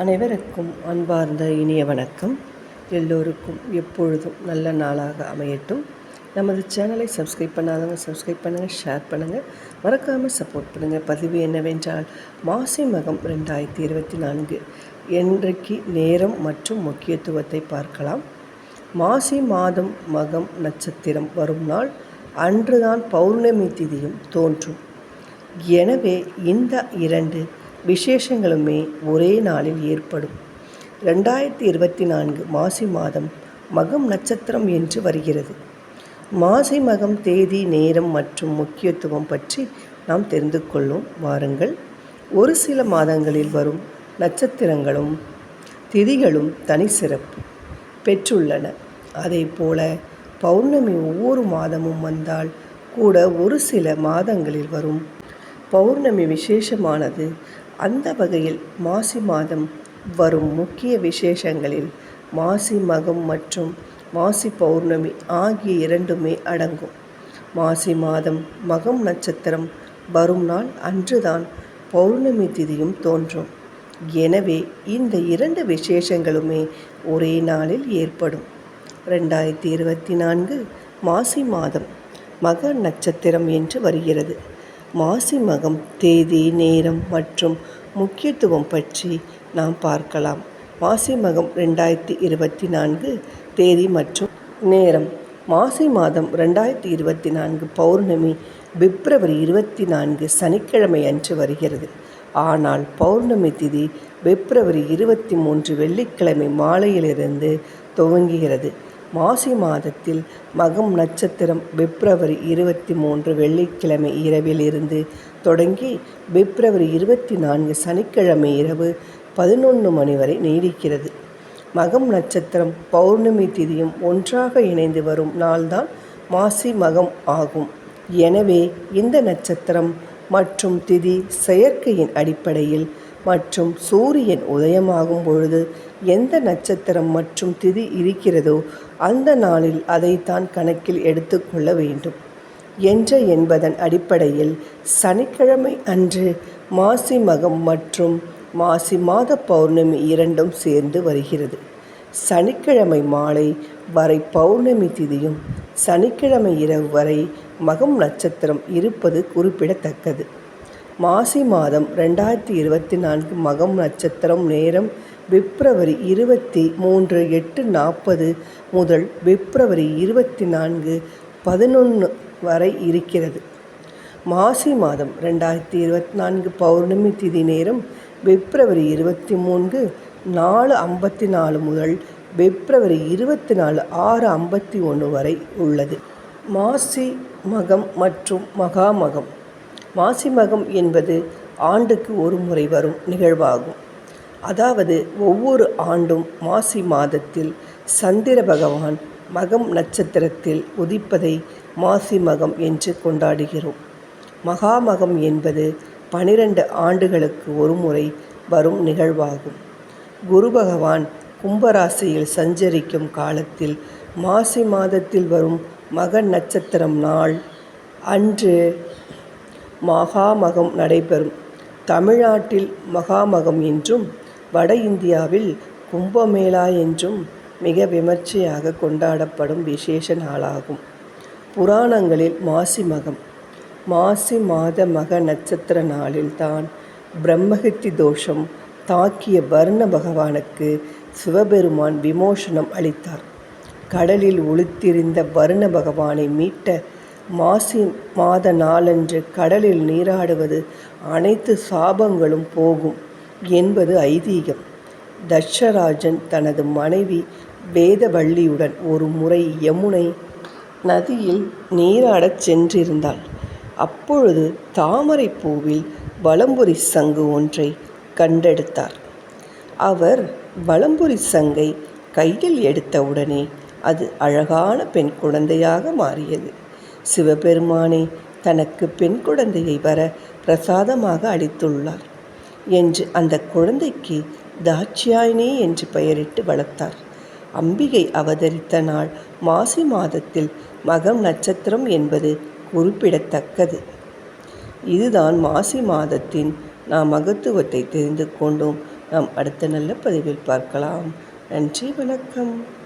அனைவருக்கும் அன்பார்ந்த இனிய வணக்கம். எல்லோருக்கும் எப்பொழுதும் நல்ல நாளாக அமையட்டும். நமது சேனலை சப்ஸ்கிரைப் பண்ணாதவங்க சப்ஸ்கிரைப் பண்ணுங்கள் ஷேர் பண்ணுங்கள் மறக்காமல் சப்போர்ட் பண்ணுங்கள் பதிவு என்னவென்றால் மாசி மகம் ரெண்டாயிரத்தி இருபத்தி நான்கு என்றைக்கு நேரம் மற்றும் முக்கியத்துவத்தை பார்க்கலாம். மாசி மாதம் மகம் நட்சத்திரம் வரும் நாள் அன்றுதான் பௌர்ணமி திதியும் தோன்றும். எனவே இந்த இரண்டு விசேஷங்களுமே ஒரே நாளில் ஏற்படும். ரெண்டாயிரத்தி இருபத்தி நான்கு மாசி மாதம் மகம் நட்சத்திரம் என்று வருகிறது. மாசி மகம் தேதி நேரம் மற்றும் முக்கியத்துவம் பற்றி நாம் தெரிந்து கொள்ளும். வாருங்கள். ஒரு சில மாதங்களில் வரும் நட்சத்திரங்களும் திதிகளும் தனி சிறப்பு பெற்றுள்ளன. அதே போல பௌர்ணமி ஒவ்வொரு மாதமும் வந்தால் கூட ஒரு சில மாதங்களில் வரும் பௌர்ணமி விசேஷமானது அந்த வகையில் மாசி மாதம் வரும் முக்கிய விசேஷங்களில் மாசி மகம் மற்றும் மாசி பௌர்ணமி ஆகிய இரண்டுமே அடங்கும். மாசி மாதம் மகம் நட்சத்திரம் வரும் நாள் அன்றுதான் பௌர்ணமி திதியும் தோன்றும். எனவே இந்த இரண்டு விசேஷங்களுமே ஒரே நாளில் ஏற்படும். ரெண்டாயிரத்தி இருபத்தி நான்கு மாசி மாதம் மக நட்சத்திரம் என்று வருகிறது. மாசி மகம் தேதி நேரம் மற்றும் முக்கியத்துவம் பற்றி நாம் பார்க்கலாம். மாசி மகம் ரெண்டாயிரத்தி இருபத்தி நான்கு தேதி மற்றும் நேரம். மாசி மாதம் ரெண்டாயிரத்தி இருபத்தி நான்கு பௌர்ணமி பிப்ரவரி இருபத்தி நான்கு சனிக்கிழமை அன்று வருகிறது. ஆனால் பௌர்ணமி திதி பிப்ரவரி இருபத்தி மூன்று வெள்ளிக்கிழமை மாலையிலிருந்து துவங்குகிறது. மாசி மாதத்தில் மகம் நட்சத்திரம் பிப்ரவரி இருபத்தி மூன்று வெள்ளிக்கிழமை இரவில் இருந்து தொடங்கி பிப்ரவரி இருபத்தி நான்கு சனிக்கிழமை இரவு பதினொன்று மணி வரை நீடிக்கிறது. மகம் நட்சத்திரம் பௌர்ணமி திதியும் ஒன்றாக இணைந்து வரும் நாள்தான் மாசி மகம் ஆகும். எனவே இந்த நட்சத்திரம் மற்றும் திதி செயற்கையின் அடிப்படையில் மற்றும் சூரியன் உதயமாகும் பொழுது எந்த நட்சத்திரம் மற்றும் திதி இருக்கிறதோ அந்த நாளில் அதைத்தான் கணக்கில் எடுத்துக்கொள்ள வேண்டும். என்ற என்பதன் அடிப்படையில் சனிக்கிழமை அன்று மாசி மகம் மற்றும் மாசி மாத பௌர்ணமி இரண்டும் சேர்ந்து வருகிறது. சனிக்கிழமை மாலை வரை பௌர்ணமி திதியும் சனிக்கிழமை இரவு வரை மகம் நட்சத்திரம் இருப்பது குறிப்பிடத்தக்கது. மாசி மாதம் ரெண்டாயிரத்தி இருபத்தி நான்கு மகம் நட்சத்திரம் நேரம் பிப்ரவரி இருபத்தி மூன்று எட்டு நாற்பது முதல் பிப்ரவரி இருபத்தி நான்கு பதினொன்று வரை இருக்கிறது. மாசி மாதம் ரெண்டாயிரத்தி இருபத்தி நான்கு பௌர்ணமி திதி நேரம் பிப்ரவரி இருபத்தி மூன்று நாலு ஐம்பத்தி நாலு முதல் பிப்ரவரி இருபத்தி நாலு ஆறு ஐம்பத்தி ஒன்று வரை உள்ளது. மாசி மகம் மற்றும் மகாமகம் மாசி மகம் என்பது ஆண்டுக்கு ஒரு முறை வரும் நிகழ்வாகும். அதாவது ஒவ்வொரு ஆண்டும் மாசி மாதத்தில் சந்திர பகவான் மகம் நட்சத்திரத்தில் உதிப்பதை மாசி மகம் என்று கொண்டாடுகிறோம். மகாமகம் என்பது பனிரெண்டு ஆண்டுகளுக்கு ஒரு முறை வரும் நிகழ்வாகும். குரு பகவான் கும்பராசியில் சஞ்சரிக்கும் காலத்தில் மாசி மாதத்தில் வரும் மக நட்சத்திரம் நாள் அன்று மகாமகம் நடைபெறும். தமிழ்நாட்டில் மகாமகம் என்றும் வட இந்தியாவில் கும்பமேளா என்றும் மிக விமர்சையாக கொண்டாடப்படும் விசேஷ நாளாகும். புராணங்களில் மாசி மகம். மாசி மாத மக நட்சத்திர நாளில்தான் பிரம்மஹத்தி தோஷம் தாக்கிய வர்ண பகவானுக்கு சிவபெருமான் விமோசனம் அளித்தார். கடலில் ஒளித்திருந்த வருண பகவானை மீட்ட மாசி மாத நாளன்று கடலில் நீராடுவது அனைத்து சாபங்களும் போகும் என்பது ஐதீகம். தட்சராஜன் தனது மனைவி வேதவள்ளியுடன் ஒரு முறை யமுனை நதியில் நீராடச் சென்றிருந்தாள். அப்பொழுது தாமரை பூவில் வலம்புரி சங்கு ஒன்றை கண்டெடுத்தார். அவர் வலம்புரி சங்கை கையில் எடுத்தவுடனே அது அழகான பெண் குழந்தையாக மாறியது. சிவபெருமானே தனக்கு பெண் குழந்தையை வர பிரசாதமாக அளித்துள்ளார் என்று அந்த குழந்தைக்கு தாட்சியாயினி என்று பெயரிட்டு வளர்த்தார். அம்பிகை அவதரித்த நாள் மாசி மாதத்தில் மகம் நட்சத்திரம் என்பது குறிப்பிடத்தக்கது. இதுதான் மாசி மாதத்தின் நாம் மகத்துவத்தை தெரிந்து கொண்டோம். நாம் அடுத்த நல்ல பதிவில் பார்க்கலாம். நன்றி வணக்கம்.